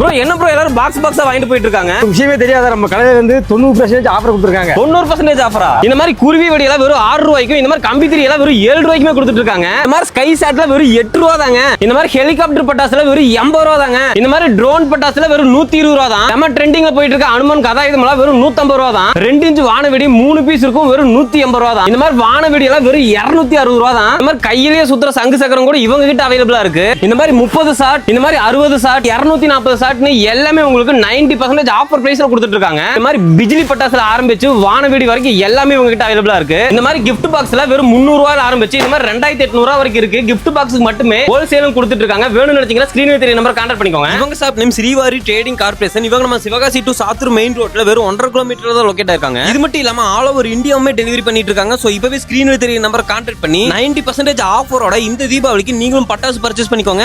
Bro என்ன bro எல்லாரும் box பாக்ஸா வாங்கிட்டு போயிட்டு இருக்காங்க. விஷயமே தெரியாத? நம்ம கடையில இருந்து தொண்ணூறு பர்சன்டேஜ் ஆஃபர் கொடுத்துருக்காங்க. தொண்ணூறு பர்சன்டேஜ் ஆஃபரா இந்த மாதிரி குருவி வெடி எல்லாம் வெறும் ஆறு ரூபாய்க்கும் இந்த மாதிரி கம்பி திரி எல்லாம் வெறும் ஏழு ரூபாய்க்குமே கொடுத்துட்டு இருக்காங்க. இந்த மாதிரி ஸ்கை சாட்ல வெறும் எட்டு ரூபா தாங்க இந்த மாதிரி ஹெலிகாப்டர் பட்டாசுல வெறும் எண்பது ரூபா தாங்க இந்த மாதிரி ட்ரோன் பட்டாசுல வெறும் நூத்தி இருபது ரூபா தான் நம்ம ட்ரெண்டிங்ல போயிட்டு இருக்க அனுமன் கதாயுதம் எல்லாம் வெறும் நூத்தம்பது ரூபா தான் ரெண்டு இன்ச்சு வானவெடி மூணு பீஸ் இருக்கும் வெறும் நூத்தி எண்பது ரூபா தான் இந்த மாதிரி வானவெடி எல்லாம் வெறும் இருநூத்தி அறுபது ரூபா தான் இந்த மாதிரி கையிலேயே சுத்துற சங்கு சக்கரம் கூட இவங்க கிட்ட அவைலபிளா இருக்கு. இந்த மாதிரி முப்பது ஷாட் இந்த மாதிரி அறுபது ஷாட் இருநூத்தி நாற்பது ஷாட்னு எல்லாமே உங்களுக்கு நைன்டி பர்சன்டேஜ் ஆஃபர் பிரைஸ்ல கொடுத்துட்டு இருக்காங்க இந்த மாதிரி பிஜிலி பட்டாசுல ஆரம்பிச்சு வானவெடி வரைக்கும் எல்லாமே உங்க கிட்ட அவைலபிளா இருக்கு. இந்த மாதிரி கிஃப்ட் பாக்ஸ்ல வெறும் முந்நூறு ரூபாய் ஆரம்பிச்சு இந்த மாதிரி ரெண்டாயிரத்தி எட்நூறு வரைக்கும் இருக்கு. கிஃப்ட் பாக்ஸ்க்கு மட்டுமே ஹோல்சேலும் கொடுத்துட்டு இருக்காங்க வேணும்னு நினைச்சீங்கன்னா ஸ்கிரீன் தெரிய நம்பர் கான்டாக்ட் பண்ணிக்கோங்க. இவங்க shop name Srivari trading corporation இவங்க நம்ம சிவகாசி டு சாத்தூர் மெயின் ரோட்ல வெறும் ஒன்றரை கிலோமீட்டர் தான் லொக்கேட் இருக்காங்க இது மட்டும் இல்லாம ஆல் ஓவர் இந்தியாவுமே டெலிவரி பண்ணிட்டு இருக்காங்க. சோ இப்பவே ஸ்கிரீன் தெரிய நம்பர் கான்டாக்ட் பண்ணி நைன்டி பர்சன்டேஜ் ஆஃபரோட இந்த தீபாவளிக்கு நீங்களும் பட்டாசு பர்ச்சேஸ் பண்ணிக்கோங்க.